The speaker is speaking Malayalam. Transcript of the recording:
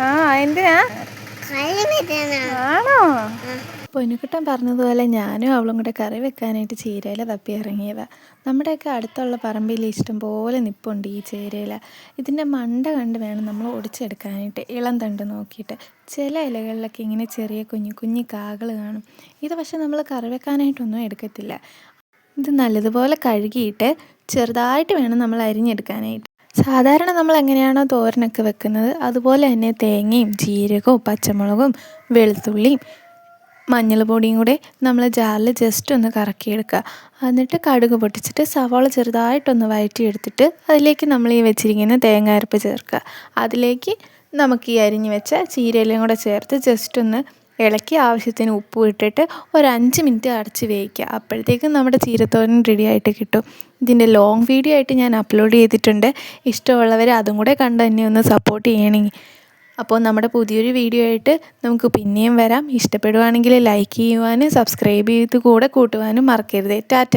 ആ എന്തിനാ? ആണോ? പൊന്നുക്കുട്ടൻ പറഞ്ഞതുപോലെ ഞാനും അവളും കൂടെ കറി വെക്കാനായിട്ട് ചീരയില തപ്പി ഇറങ്ങിയതാ. നമ്മുടെയൊക്കെ അടുത്തുള്ള പറമ്പിൽ ഇഷ്ടം പോലെ നിപ്പുണ്ട് ഈ ചീരയില. ഇതിന്റെ മണ്ട കണ്ട് വേണം നമ്മൾ ഒടിച്ചെടുക്കാനായിട്ട് ഇളം തണ്ട് നോക്കിയിട്ട്. ചില ഇലകളിലൊക്കെ ഇങ്ങനെ ചെറിയ കുഞ്ഞു കുഞ്ഞു കാകൾ കാണും. ഇത് പക്ഷെ നമ്മൾ കറി വെക്കാനായിട്ടൊന്നും എടുക്കത്തില്ല. ഇത് നല്ലതുപോലെ കഴുകിയിട്ട് ചെറുതായിട്ട് വേണം നമ്മൾ അരിഞ്ഞെടുക്കാനായിട്ട്. സാധാരണ നമ്മൾ എങ്ങനെയാണോ തോരനൊക്കെ വെക്കുന്നത്? അതുപോലെ തന്നെ തേങ്ങയും ജീരകവും പച്ചമുളകും വെളുത്തുള്ളിയും മഞ്ഞൾ പൊടിയും കൂടെ നമ്മൾ ജാറിൽ ജസ്റ്റ് ഒന്ന് കറക്കിയെടുക്കുക. എന്നിട്ട് കടുക് പൊട്ടിച്ചിട്ട് സവാള ചെറുതായിട്ടൊന്ന് വഴറ്റിയെടുത്തിട്ട് അതിലേക്ക് നമ്മൾ ഈ വെച്ചിരിക്കുന്ന തേങ്ങ അരപ്പ് ചേർക്കുക. അതിലേക്ക് നമുക്ക് ഈ അരിഞ്ഞ് വെച്ച ചീരയിലും കൂടെ ചേർത്ത് ജസ്റ്റ് ഒന്ന് ഇളക്കി ആവശ്യത്തിന് ഉപ്പ് ഇട്ടിട്ട് ഒരു അഞ്ച് മിനിറ്റ് അടച്ച് വേവിക്കുക. അപ്പോഴത്തേക്കും നമ്മുടെ ചീരത്തോരൻ റെഡി ആയിട്ട് കിട്ടും. ഇതിന്റെ ലോങ് വീഡിയോ ആയിട്ട് ഞാൻ അപ്ലോഡ് ചെയ്തിട്ടുണ്ട്. ഇഷ്ടമുള്ളവർ അതും കൂടെ കണ്ട് തന്നെ ഒന്ന് സപ്പോർട്ട് ചെയ്യണമെങ്കിൽ അപ്പോൾ നമ്മുടെ പുതിയൊരു വീഡിയോ ആയിട്ട് നമുക്ക് പിന്നെയും വരാം. ഇഷ്ടപ്പെടുവാണെങ്കിൽ ലൈക്ക് ചെയ്യുവാനും സബ്സ്ക്രൈബ് ചെയ്ത് കൂടെ കൂട്ടുവാനും മറക്കരുത്. ടാറ്റ.